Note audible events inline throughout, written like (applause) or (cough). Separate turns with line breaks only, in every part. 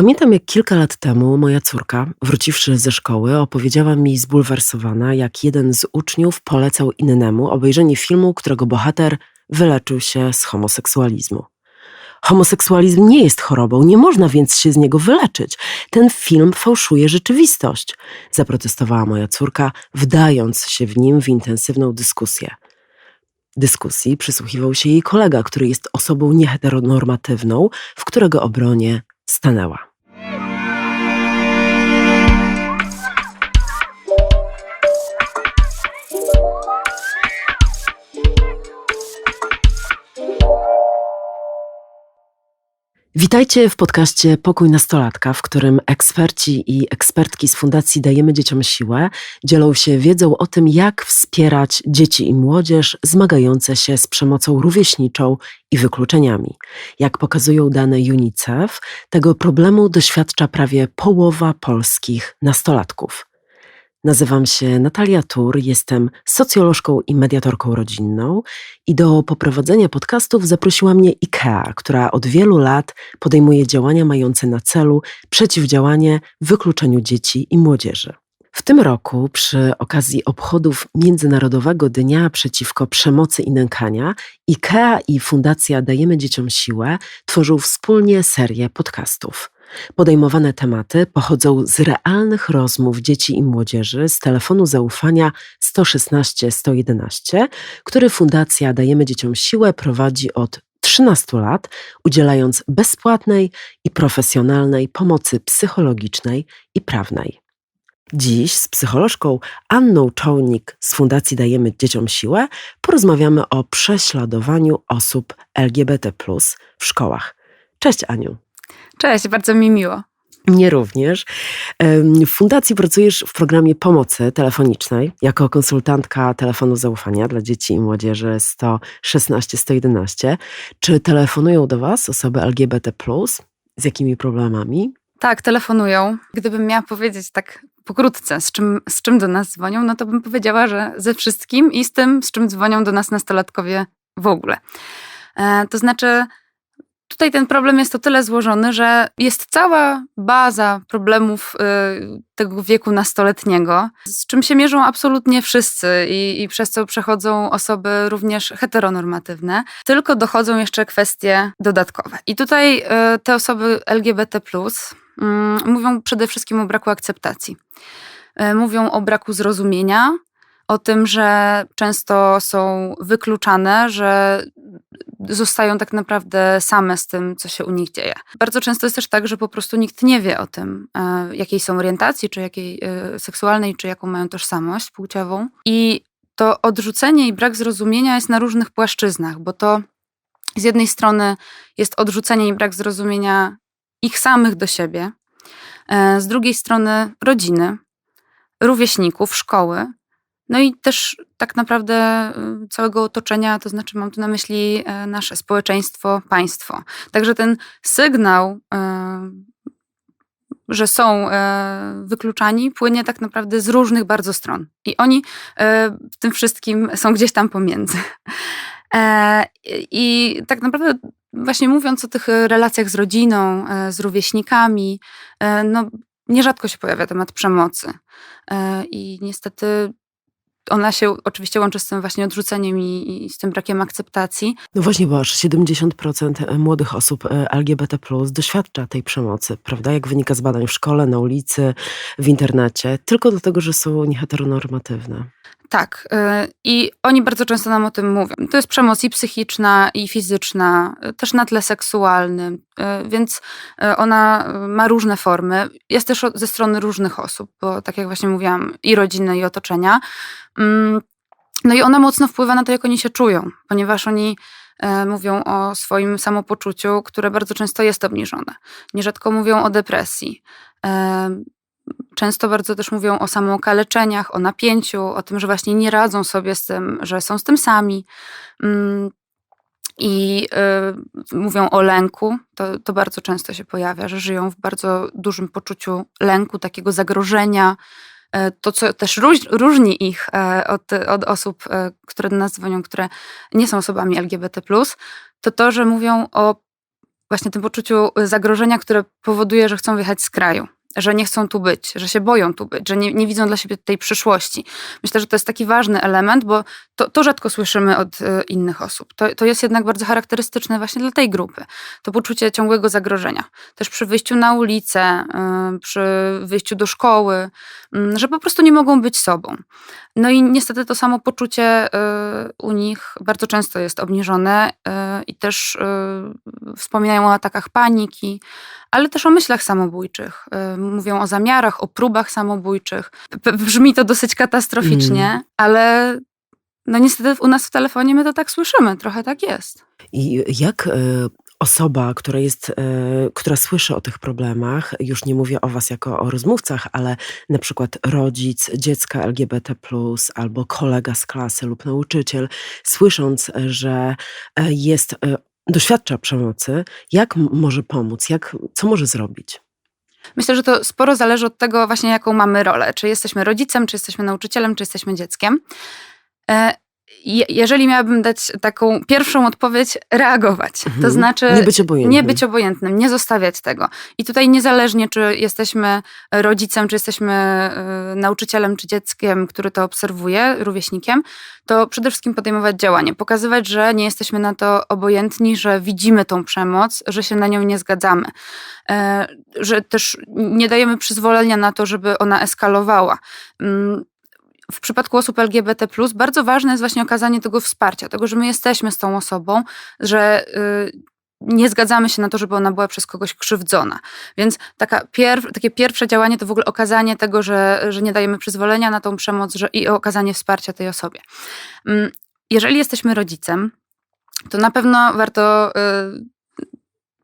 Pamiętam, jak kilka lat temu moja córka, wróciwszy ze szkoły, opowiedziała mi zbulwersowana, jak jeden z uczniów polecał innemu obejrzenie filmu, którego bohater wyleczył się z homoseksualizmu. Homoseksualizm nie jest chorobą, nie można więc się z niego wyleczyć. Ten film fałszuje rzeczywistość, zaprotestowała moja córka, wdając się w nim w intensywną dyskusję. Dyskusji przysłuchiwał się jej kolega, który jest osobą nieheteronormatywną, w którego obronie stanęła. Witajcie w podcaście Pokój Nastolatka, w którym eksperci i ekspertki z Fundacji Dajemy Dzieciom Siłę dzielą się wiedzą o tym, jak wspierać dzieci i młodzież zmagające się z przemocą rówieśniczą i wykluczeniami. Jak pokazują dane UNICEF, tego problemu doświadcza prawie połowa polskich nastolatków. Nazywam się Natalia Tur, jestem socjolożką i mediatorką rodzinną i do poprowadzenia podcastów zaprosiła mnie IKEA, która od wielu lat podejmuje działania mające na celu przeciwdziałanie wykluczeniu dzieci i młodzieży. W tym roku, przy okazji obchodów Międzynarodowego Dnia Przeciwko Przemocy i Nękania, IKEA i Fundacja Dajemy Dzieciom Siłę tworzą wspólnie serię podcastów. Podejmowane tematy pochodzą z realnych rozmów dzieci i młodzieży z telefonu zaufania 116 111, który Fundacja Dajemy Dzieciom Siłę prowadzi od 13 lat, udzielając bezpłatnej i profesjonalnej pomocy psychologicznej i prawnej. Dziś z psycholożką Anną Czołnik z Fundacji Dajemy Dzieciom Siłę porozmawiamy o prześladowaniu osób LGBT w szkołach. Cześć Aniu.
Cześć, bardzo mi miło.
Mnie również. W fundacji pracujesz w programie pomocy telefonicznej jako konsultantka telefonu zaufania dla dzieci i młodzieży 116-111. Czy telefonują do Was osoby LGBT? Z jakimi problemami?
Tak, telefonują. Gdybym miała powiedzieć tak pokrótce, z czym, z czym do nas dzwonią, no to bym powiedziała, że ze wszystkim i z tym, z czym dzwonią do nas nastolatkowie w ogóle. E, to znaczy, Tutaj ten problem jest o tyle złożony, że jest cała baza problemów y, tego wieku nastoletniego, z czym się mierzą absolutnie wszyscy i, i przez co przechodzą osoby również heteronormatywne, tylko dochodzą jeszcze kwestie dodatkowe. I tutaj y, te osoby LGBT, mm, mówią przede wszystkim o braku akceptacji. Y, mówią o braku zrozumienia, o tym, że często są wykluczane, że zostają tak naprawdę same z tym, co się u nich dzieje. Bardzo często jest też tak, że po prostu nikt nie wie o tym, e, jakiej są orientacji, czy jakiej e, seksualnej, czy jaką mają tożsamość płciową. I to odrzucenie i brak zrozumienia jest na różnych płaszczyznach, bo to z jednej strony jest odrzucenie i brak zrozumienia ich samych do siebie, e, z drugiej strony rodziny, rówieśników, szkoły, no i też tak naprawdę y, całego otoczenia, to znaczy mam tu na myśli e, nasze społeczeństwo, państwo. Także ten sygnał, e, że są e, wykluczani, płynie tak naprawdę z różnych bardzo stron. I oni w tym wszystkim są gdzieś tam pomiędzy. I tak naprawdę właśnie mówiąc o tych relacjach z rodziną, z rówieśnikami, no nierzadko się pojawia temat przemocy. I niestety ona się oczywiście łączy z tym właśnie odrzuceniem i, i, z tym brakiem akceptacji.
No właśnie, bo aż 70% młodych osób e, LGBT doświadcza tej przemocy, prawda? Jak wynika z badań w szkole, na ulicy, w internecie, tylko dlatego, że są nieheteronormatywne.
Tak. Y, I oni bardzo często nam o tym mówią. To jest przemoc i psychiczna, i fizyczna, y, też na tle seksualnym, y, więc ona ma różne formy. Jest też ze strony różnych osób, bo tak jak właśnie mówiłam, i rodziny, i otoczenia. Mm, no i ona mocno wpływa na to, jak oni się czują, ponieważ oni mówią o swoim samopoczuciu, które bardzo często jest obniżone. Nierzadko mówią o depresji. Często bardzo też mówią o samookaleczeniach, o napięciu, o tym, że właśnie nie radzą sobie z tym, że są z tym sami. Mm, I y, mówią o lęku. To, to bardzo często się pojawia, że żyją w bardzo dużym poczuciu lęku, takiego zagrożenia. Y, to, co też róż, różni ich y, od, od osób, y, które do nas dzwonią, które nie są osobami LGBT, to to, że mówią o właśnie tym poczuciu zagrożenia, które powoduje, że chcą wyjechać z kraju że nie chcą tu być, że się boją tu być, że nie, nie widzą dla siebie tej przyszłości. Myślę, że to jest taki ważny element, bo to, to rzadko słyszymy od y, innych osób. To, to jest jednak bardzo charakterystyczne właśnie dla tej grupy. To poczucie ciągłego zagrożenia. Też przy wyjściu na ulicę, y, przy wyjściu do szkoły, że po prostu nie mogą być sobą. No i niestety to samo poczucie u nich bardzo często jest obniżone i też wspominają o atakach paniki, ale też o myślach samobójczych. Y, mówią o zamiarach, o próbach samobójczych. Brzmi to dosyć katastroficznie, mm. ale no niestety u nas w telefonie my to tak słyszymy, trochę tak jest.
I jak y, osoba, która jest, y, która słyszy o tych problemach, już nie mówię o was jako o rozmówcach, ale na przykład rodzic dziecka LGBT+, albo kolega z klasy lub nauczyciel, słysząc, że jest doświadcza przemocy, jak może pomóc, jak, co może zrobić?
Myślę, że to sporo zależy od tego właśnie, jaką mamy rolę. Czy jesteśmy rodzicem, czy jesteśmy nauczycielem, czy jesteśmy dzieckiem. E, jeżeli miałabym dać taką pierwszą odpowiedź, reagować. Mhm. To znaczy
nie być, obojętnym.
nie być obojętnym, nie zostawiać tego. I tutaj niezależnie, czy jesteśmy rodzicem, czy jesteśmy y, nauczycielem, czy dzieckiem, który to obserwuje, rówieśnikiem, to przede wszystkim podejmować działanie, pokazywać, że nie jesteśmy na to obojętni, że widzimy tą przemoc, że się na nią nie zgadzamy, y, że też nie dajemy przyzwolenia na to, żeby ona eskalowała. W przypadku osób LGBT, bardzo ważne jest właśnie okazanie tego wsparcia, tego, że my jesteśmy z tą osobą, że y, nie zgadzamy się na to, żeby ona była przez kogoś krzywdzona. Więc taka takie pierwsze działanie to w ogóle okazanie tego, że, że nie dajemy przyzwolenia na tą przemoc że, i okazanie wsparcia tej osobie. Mm, jeżeli jesteśmy rodzicem, to na pewno warto y,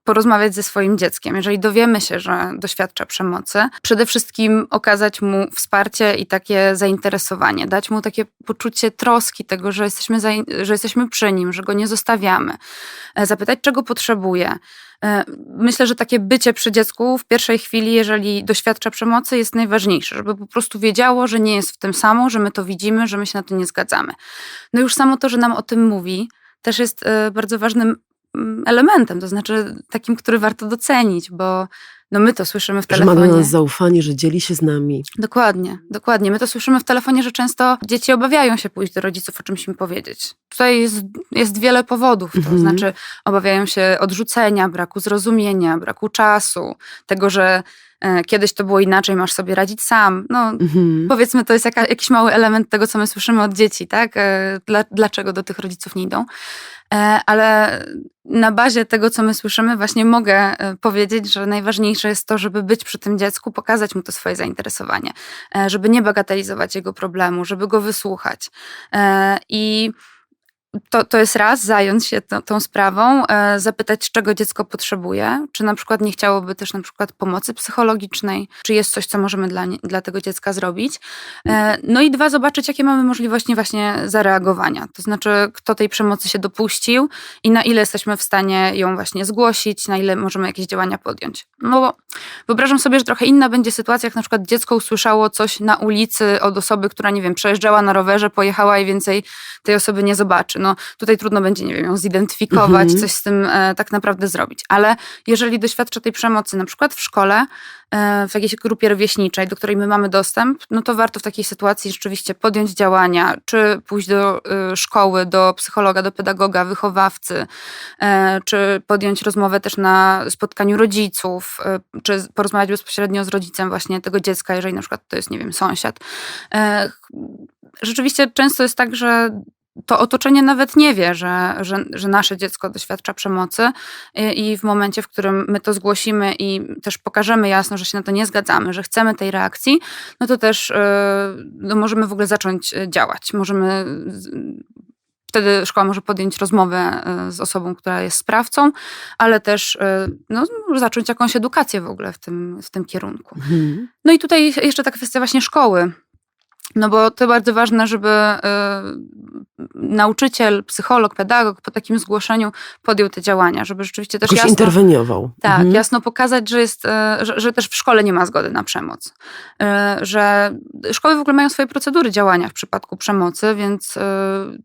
porozmawiać ze swoim dzieckiem. Jeżeli dowiemy się, że doświadcza przemocy, przede wszystkim okazać mu wsparcie i takie zainteresowanie, dać mu takie poczucie troski tego, że jesteśmy, że jesteśmy przy nim, że go nie zostawiamy, e, zapytać, czego potrzebuje. E, myślę, że takie bycie przy dziecku w pierwszej chwili, jeżeli doświadcza przemocy, jest najważniejsze, żeby po prostu wiedziało, że nie jest w tym samo, że my to widzimy, że my się na to nie zgadzamy. No już samo to, że nam o tym mówi, też jest e, bardzo ważnym elementem, to znaczy takim, który warto docenić, bo no my to słyszymy w telefonie.
Że ma do nas zaufanie, że dzieli się z nami.
Dokładnie, dokładnie. My to słyszymy w telefonie, że często dzieci obawiają się pójść do rodziców o czymś im powiedzieć. Tutaj jest, jest wiele powodów. To mhm. znaczy obawiają się odrzucenia, braku zrozumienia, braku czasu, tego, że e, kiedyś to było inaczej, masz sobie radzić sam. No, mhm. powiedzmy, to jest jaka, jakiś mały element tego, co my słyszymy od dzieci, tak? E, dla, dlaczego do tych rodziców nie idą. E, ale na bazie tego, co my słyszymy, właśnie mogę e, powiedzieć, że najważniejsze jest to, żeby być przy tym dziecku, pokazać mu to swoje zainteresowanie, e, żeby nie bagatelizować jego problemu, żeby go wysłuchać. I to, to jest raz, zająć się to, tą sprawą, e, zapytać, czego dziecko potrzebuje, czy na przykład nie chciałoby też na przykład pomocy psychologicznej, czy jest coś, co możemy dla, nie, dla tego dziecka zrobić. E, no i dwa, zobaczyć, jakie mamy możliwości właśnie zareagowania. To znaczy, kto tej przemocy się dopuścił i na ile jesteśmy w stanie ją właśnie zgłosić, na ile możemy jakieś działania podjąć. No bo wyobrażam sobie, że trochę inna będzie sytuacja, jak na przykład dziecko usłyszało coś na ulicy od osoby, która, nie wiem, przejeżdżała na rowerze, pojechała i więcej tej osoby nie zobaczy. No tutaj trudno będzie, nie wiem, ją zidentyfikować, mhm. coś z tym e, tak naprawdę zrobić. Ale jeżeli doświadcza tej przemocy, na przykład w szkole, w jakiejś grupie rówieśniczej, do której my mamy dostęp, no to warto w takiej sytuacji rzeczywiście podjąć działania, czy pójść do y, szkoły, do psychologa, do pedagoga, wychowawcy, e, czy podjąć rozmowę też na spotkaniu rodziców, e, czy porozmawiać bezpośrednio z rodzicem właśnie tego dziecka, jeżeli na przykład to jest, nie wiem, sąsiad. E, rzeczywiście często jest tak, że to otoczenie nawet nie wie, że, że, że, nasze dziecko doświadcza przemocy i w momencie, w którym my to zgłosimy i też pokażemy jasno, że się na to nie zgadzamy, że chcemy tej reakcji, no to też no możemy w ogóle zacząć e, działać. Możemy wtedy szkoła może podjąć rozmowę e, z osobą, która jest sprawcą, ale też no, zacząć jakąś edukację w ogóle w tym, w tym kierunku. Mhm. No i tutaj jeszcze ta kwestia właśnie szkoły No bo to bardzo ważne, żeby y, nauczyciel, psycholog, pedagog po takim zgłoszeniu podjął te działania, żeby rzeczywiście też
Jakoś
jasno,
interweniował.
tak,
Mhm.
jasno pokazać, że, jest, y, że, że też w szkole nie ma zgody na przemoc. Y, że szkoły w ogóle mają swoje procedury działania w przypadku przemocy, więc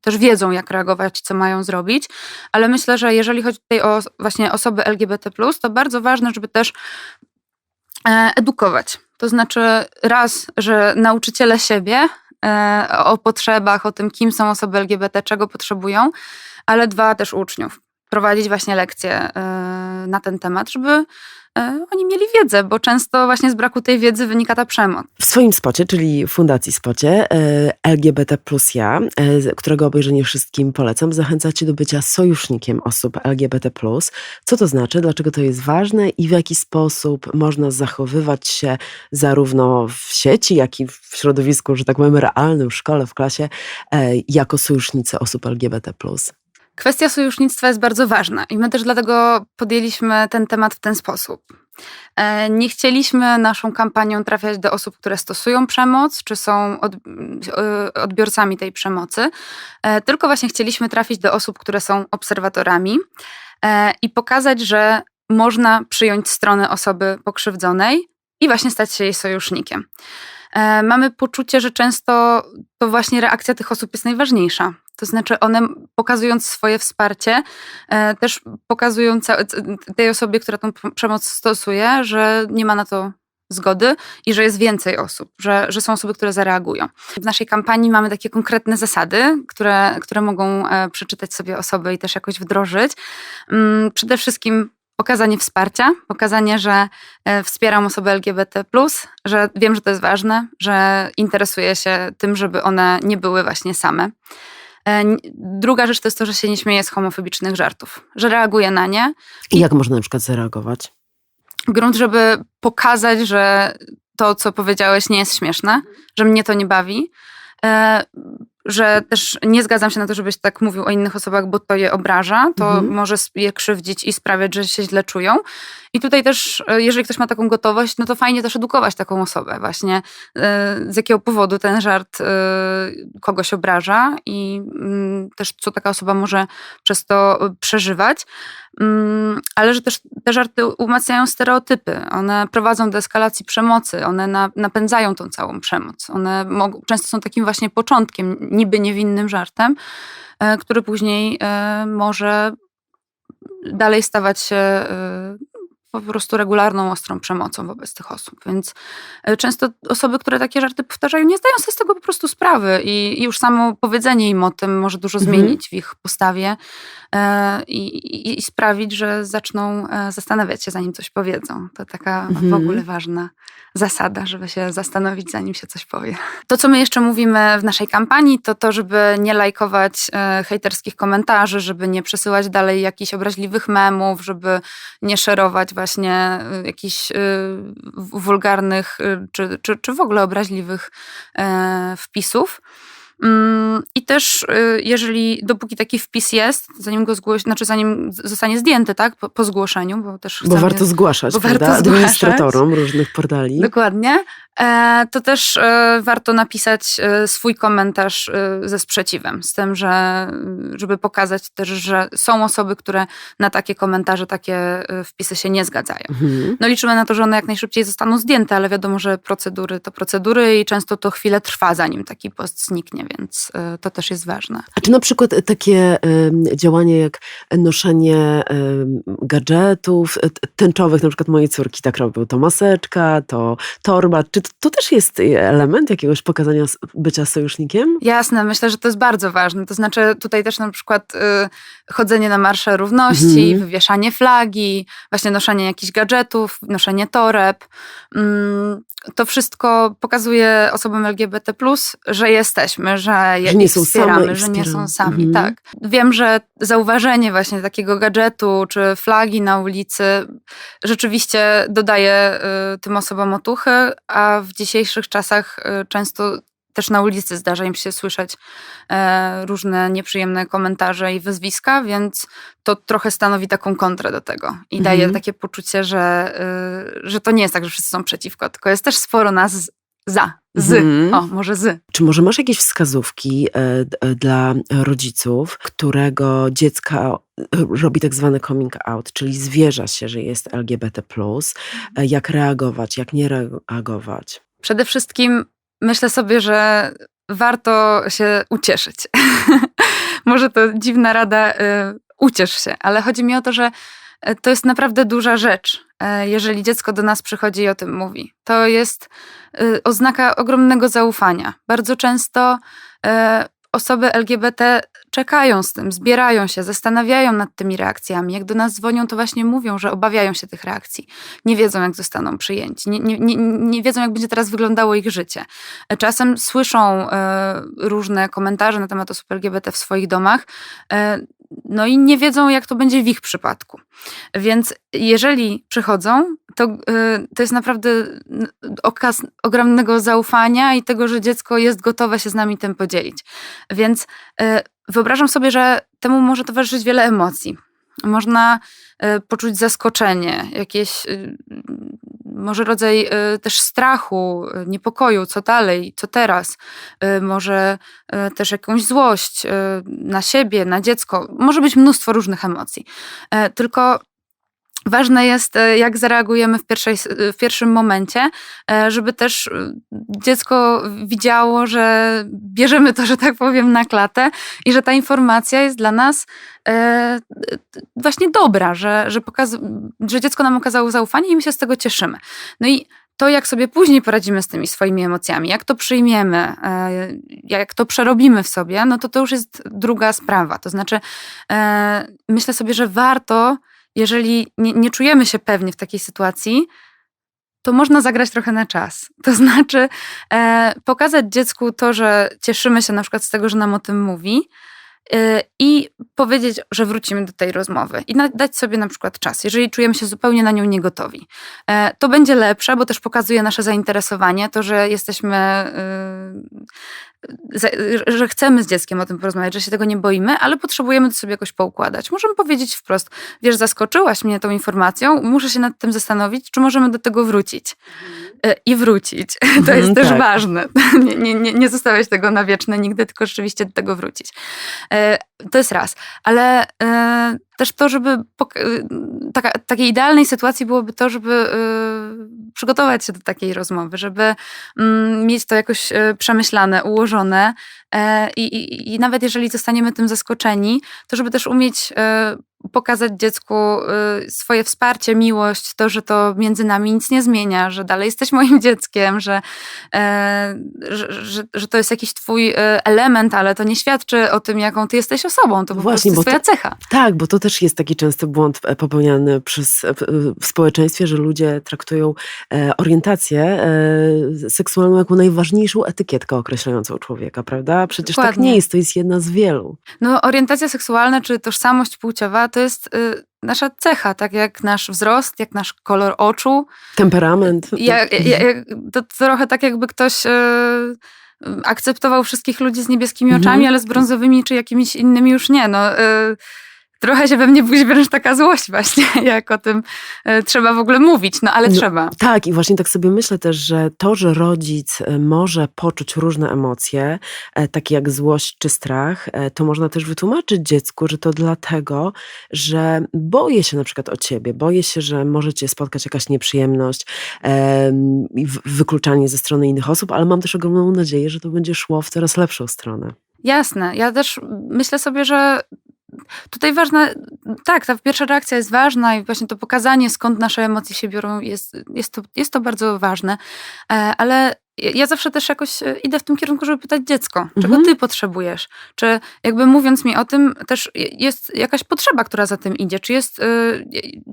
też wiedzą, jak reagować, co mają zrobić. Ale myślę, że jeżeli chodzi tutaj o właśnie osoby LGBT, to bardzo ważne, żeby też e, edukować. To znaczy, raz, że nauczyciele siebie e, o potrzebach, o tym, kim są osoby LGBT, czego potrzebują, ale dwa, też uczniów. Prowadzić właśnie lekcje e, na ten temat, żeby oni mieli wiedzę, bo często właśnie z braku tej wiedzy wynika ta przemoc.
W swoim spocie, czyli Fundacji Spocie e, LGBT plus ja, e, którego obejrzenie wszystkim polecam, zachęcacie do bycia sojusznikiem osób LGBT plus. Co to znaczy, dlaczego to jest ważne i w jaki sposób można zachowywać się zarówno w sieci, jak i w środowisku, że tak powiem, realnym, w szkole, w klasie, e, jako sojusznicy osób LGBT plus.
Kwestia sojusznictwa jest bardzo ważna i my też dlatego podjęliśmy ten temat w ten sposób. E, Nie chcieliśmy naszą kampanią trafiać do osób, które stosują przemoc, czy są e, odbiorcami tej przemocy, e, tylko właśnie chcieliśmy trafić do osób, które są obserwatorami i pokazać, że można przyjąć stronę osoby pokrzywdzonej i właśnie stać się jej sojusznikiem. Mamy poczucie, że często to właśnie reakcja tych osób jest najważniejsza. To znaczy, one pokazując swoje wsparcie, e, też pokazują tej osobie, która tą przemoc stosuje, że nie ma na to zgody i że jest więcej osób, że, że są osoby, które zareagują. W naszej kampanii mamy takie konkretne zasady, które, które mogą e, przeczytać sobie osoby i też jakoś wdrożyć. Mm, Przede wszystkim pokazanie wsparcia, pokazanie, że e, wspieram osoby LGBT, że wiem, że to jest ważne, że interesuję się tym, żeby one nie były właśnie same. E, Druga rzecz to jest to, że się nie śmieję z homofobicznych żartów, że reaguję na nie.
I jak można na przykład zareagować?
Grunt, żeby pokazać, że to, co powiedziałeś, nie jest śmieszne, że mnie to nie bawi. E, że też nie zgadzam się na to, żebyś tak mówił o innych osobach, bo to je obraża, to
Mhm.
może je krzywdzić i sprawiać, że się źle czują. I tutaj też, e, jeżeli ktoś ma taką gotowość, no to fajnie też edukować taką osobę właśnie, e, z jakiego powodu ten żart e, kogoś obraża i mm, też co taka osoba może przez to przeżywać. Mm, Ale że też te żarty umacniają stereotypy, one prowadzą do eskalacji przemocy, one na, napędzają tą całą przemoc. One często są takim właśnie początkiem, niby niewinnym żartem, który później może dalej stawać się po prostu regularną, ostrą przemocą wobec tych osób. Więc e, często osoby, które takie żarty powtarzają, nie zdają sobie z tego po prostu sprawy i, i już samo powiedzenie im o tym może dużo
Mhm.
zmienić w ich postawie e, i, i, sprawić, że zaczną e, zastanawiać się, zanim coś powiedzą. To taka w
Mhm.
ogóle ważna zasada, żeby się zastanowić, zanim się coś powie. To, co my jeszcze mówimy w naszej kampanii, to to, żeby nie lajkować e, hejterskich komentarzy, żeby nie przesyłać dalej jakichś obraźliwych memów, żeby nie szerować właśnie e, jakichś w- wulgarnych e, czy, czy, czy w ogóle obraźliwych e, wpisów. Mm, I też, y, jeżeli, dopóki taki wpis jest, zanim go zgłosi, znaczy zanim zostanie zdjęty, tak, po, po zgłoszeniu, bo też
Bo
chcemy-
warto zgłaszać,
bo
prawda?
warto zgłaszać.
Administratorom różnych portali.
Dokładnie. E, to też e, warto napisać e, swój komentarz ze sprzeciwem, z tym, że żeby pokazać też, że są osoby, które na takie komentarze, takie wpisy się nie zgadzają.
Mhm.
No liczymy na to, że one jak najszybciej zostaną zdjęte, ale wiadomo, że procedury to procedury i często to chwilę trwa, zanim taki post zniknie, więc e, to też jest ważne.
A czy na przykład takie działanie jak noszenie gadżetów tęczowych, na przykład mojej córki tak robią, to maseczka, to torba, czy to, to też jest element jakiegoś pokazania bycia sojusznikiem?
Jasne, myślę, że to jest bardzo ważne. To znaczy tutaj też na przykład y, chodzenie na marsze równości,
Mhm.
wywieszanie flagi, właśnie noszenie jakichś gadżetów, noszenie toreb. To wszystko pokazuje osobom LGBT+, że jesteśmy, że, je,
Że nie są
wspieramy,
same
że nie są sami.
Mhm.
Tak. Wiem, że zauważenie właśnie takiego gadżetu czy flagi na ulicy rzeczywiście dodaje y, tym osobom otuchy, a w dzisiejszych czasach y, często też na ulicy zdarza im się słyszeć e, różne nieprzyjemne komentarze i wyzwiska, więc to trochę stanowi taką kontrę do tego i
Mhm.
daje takie poczucie, że, y, że to nie jest tak, że wszyscy są przeciwko, tylko jest też sporo nas za, z,
Mhm.
o, może z.
Czy może masz jakieś wskazówki e, e, dla rodziców, którego dziecka e, robi tak zwany coming out, czyli zwierza się, że jest LGBT, e, jak reagować, jak nie reagować?
Przede wszystkim myślę sobie, że warto się ucieszyć. (laughs) Może to dziwna rada, y, uciesz się, ale chodzi mi o to, że y, to jest naprawdę duża rzecz, y, jeżeli dziecko do nas przychodzi i o tym mówi. To jest oznaka ogromnego zaufania. Bardzo często osoby LGBT czekają z tym, zbierają się, zastanawiają nad tymi reakcjami. Jak do nas dzwonią, to właśnie mówią, że obawiają się tych reakcji. Nie wiedzą, jak zostaną przyjęci, nie, nie, nie, nie wiedzą, jak będzie teraz wyglądało ich życie. Czasem słyszą e, różne komentarze na temat osób LGBT w swoich domach, e, no i nie wiedzą, jak to będzie w ich przypadku. Więc jeżeli przychodzą, to, e, to jest naprawdę n- okaz ogromnego zaufania i tego, że dziecko jest gotowe się z nami tym podzielić. Więc e, wyobrażam sobie, że temu może towarzyszyć wiele emocji. Można poczuć zaskoczenie, jakieś może rodzaj e, też strachu, e, niepokoju, co dalej, co teraz. E, Może też jakąś złość na siebie, na dziecko. Może być mnóstwo różnych emocji. E, Tylko ważne jest, e, jak zareagujemy w, pierwszej, w pierwszym momencie, e, żeby też e, dziecko widziało, że bierzemy to, że tak powiem, na klatę i że ta informacja jest dla nas właśnie dobra, że, że, pokaz- że dziecko nam okazało zaufanie i my się z tego cieszymy. No i to, jak sobie później poradzimy z tymi swoimi emocjami, jak to przyjmiemy, jak to przerobimy w sobie, no to to już jest druga sprawa. To znaczy, myślę sobie, że warto, jeżeli nie, nie czujemy się pewnie w takiej sytuacji, to można zagrać trochę na czas. (laughs) To znaczy, e, pokazać dziecku to, że cieszymy się na przykład z tego, że nam o tym mówi, e, i powiedzieć, że wrócimy do tej rozmowy i na, dać sobie na przykład czas, jeżeli czujemy się zupełnie na nią niegotowi. E, to będzie lepsze, bo też pokazuje nasze zainteresowanie, to, że jesteśmy, za- że chcemy z dzieckiem o tym porozmawiać, że się tego nie boimy, ale potrzebujemy to sobie jakoś poukładać. Możemy powiedzieć wprost, wiesz, zaskoczyłaś mnie tą informacją, muszę się nad tym zastanowić, czy możemy do tego wrócić. E, I wrócić. (laughs) To
Mhm,
jest też
tak.
ważne. (laughs) Nie, nie, nie, nie zostawiać tego na wieczne nigdy, tylko rzeczywiście do tego wrócić. E, To jest raz. Ale e, też to, żeby y, taka, takiej idealnej sytuacji byłoby to, żeby y, przygotować się do takiej rozmowy, żeby mm, mieć to jakoś y, przemyślane, ułożone e, i, i, nawet jeżeli zostaniemy tym zaskoczeni, to żeby też umieć pokazać dziecku y, swoje wsparcie, miłość, to, że to między nami nic nie zmienia, że dalej jesteś (laughs) moim dzieckiem, że, e, że, że, że to jest jakiś twój e, element, ale to nie świadczy o tym, jaką ty jesteś osobą. To po
Właśnie,
prostu twoja cecha.
Tak, bo to też jest taki częsty błąd e, popełniany przez, w- społeczeństwie, że ludzie traktują orientację seksualną jako najważniejszą etykietkę określającą człowieka, prawda? Przecież tak
Dokładnie.
nie jest, to jest jedna z wielu.
No, orientacja seksualna czy tożsamość płciowa to jest y, nasza cecha, tak jak nasz wzrost, jak nasz kolor oczu.
Temperament.
Ja, ja, ja, to trochę tak jakby ktoś y, akceptował wszystkich ludzi z niebieskimi
Mhm.
oczami, ale z brązowymi czy jakimiś innymi już nie. No, y, trochę się we mnie budzi wręcz taka złość właśnie, (laughs) jak o tym y, trzeba w ogóle mówić, no ale
No,
trzeba.
Tak, i właśnie tak sobie myślę też, że to, że rodzic e, może poczuć różne emocje, e, takie jak złość czy strach, e, to można też wytłumaczyć dziecku, że to dlatego, że boję się na przykład o ciebie, boję się, że może cię spotkać jakaś nieprzyjemność wykluczanie ze strony innych osób, ale mam też ogromną nadzieję, że to będzie szło w coraz lepszą stronę.
Jasne. Ja też myślę sobie, że tutaj ważna, tak, ta pierwsza reakcja jest ważna i właśnie to pokazanie, skąd nasze emocje się biorą, jest, jest, to, jest to bardzo ważne. E, Ale ja zawsze też jakoś e, idę w tym kierunku, żeby pytać dziecko, czego
Mhm.
ty potrzebujesz? Czy jakby mówiąc mi o tym, też jest jakaś potrzeba, która za tym idzie? Czy jest y,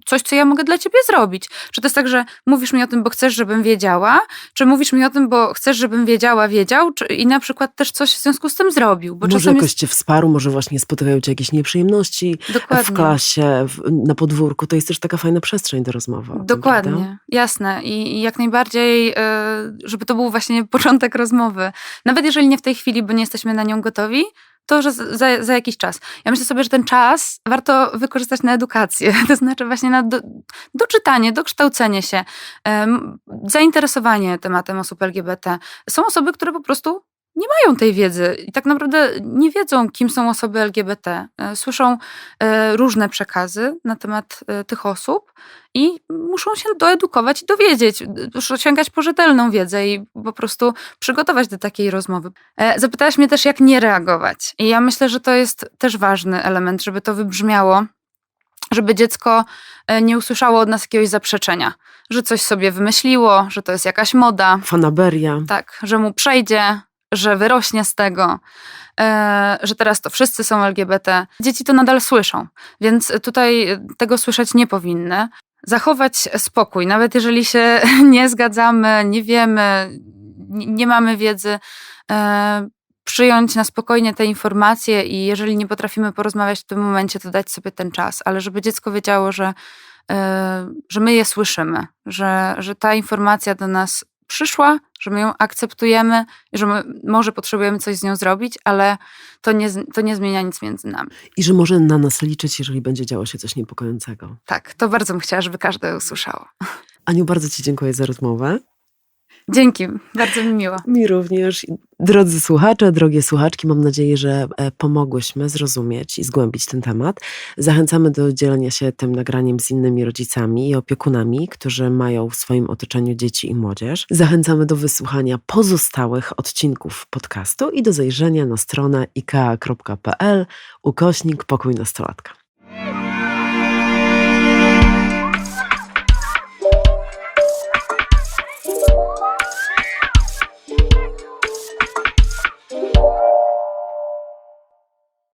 coś, co ja mogę dla ciebie zrobić? Czy to jest tak, że mówisz mi o tym, bo chcesz, żebym wiedziała? Czy mówisz mi o tym, bo chcesz, żebym wiedziała, wiedział? Czy, I na przykład też coś w związku z tym zrobił? Bo
może jakoś
jest
cię wsparł, może właśnie spotykają cię jakieś nieprzyjemności
Dokładnie.
w klasie, w, na podwórku. To jest też taka fajna przestrzeń do rozmowy. tym,
Dokładnie,
prawda?
jasne. I, I jak najbardziej, e, żeby to był właśnie początek rozmowy. Nawet jeżeli nie w tej chwili, bo nie jesteśmy na nią gotowi, to, że za, za jakiś czas. Ja myślę sobie, że ten czas warto wykorzystać na edukację, (laughs) to znaczy właśnie na do, doczytanie, dokształcenie się, em, zainteresowanie tematem osób LGBT. Są osoby, które po prostu nie mają tej wiedzy i tak naprawdę nie wiedzą, kim są osoby LGBT. E, Słyszą e, różne przekazy na temat e, tych osób i muszą się doedukować i dowiedzieć, osiągać po rzetelną wiedzę i po prostu przygotować do takiej rozmowy. Zapytałaś mnie też, jak nie reagować. I ja myślę, że to jest też ważny element, żeby to wybrzmiało, żeby dziecko nie usłyszało od nas jakiegoś zaprzeczenia, że coś sobie wymyśliło, że to jest jakaś moda,
Fanaberia.
tak, że mu przejdzie, że wyrośnie z tego, e, że teraz to wszyscy są LGBT. Dzieci to nadal słyszą, więc tutaj tego słyszeć nie powinny. Zachować spokój, nawet jeżeli się (laughs) nie zgadzamy, nie wiemy, nie, mamy wiedzy, e, przyjąć na spokojnie te informacje i jeżeli nie potrafimy porozmawiać w tym momencie, to dać sobie ten czas, ale żeby dziecko wiedziało, że, e, że my je słyszymy, że, że ta informacja do nas przyszła, że my ją akceptujemy, że my może potrzebujemy coś z nią zrobić, ale to nie, to nie zmienia nic między nami.
I że może na nas liczyć, jeżeli będzie działo się coś niepokojącego.
Tak, to bardzo bym chciała, żeby każdy usłyszał.
Aniu, bardzo Ci dziękuję za rozmowę.
Dzięki, bardzo mi miło.
Mi również. Drodzy słuchacze, drogie słuchaczki, mam nadzieję, że e, pomogłyśmy zrozumieć i zgłębić ten temat. Zachęcamy do dzielenia się tym nagraniem z innymi rodzicami i opiekunami, którzy mają w swoim otoczeniu dzieci i młodzież. Zachęcamy do wysłuchania pozostałych odcinków podcastu i do zajrzenia na stronę ikea.pl ukośnik pokój nastolatka.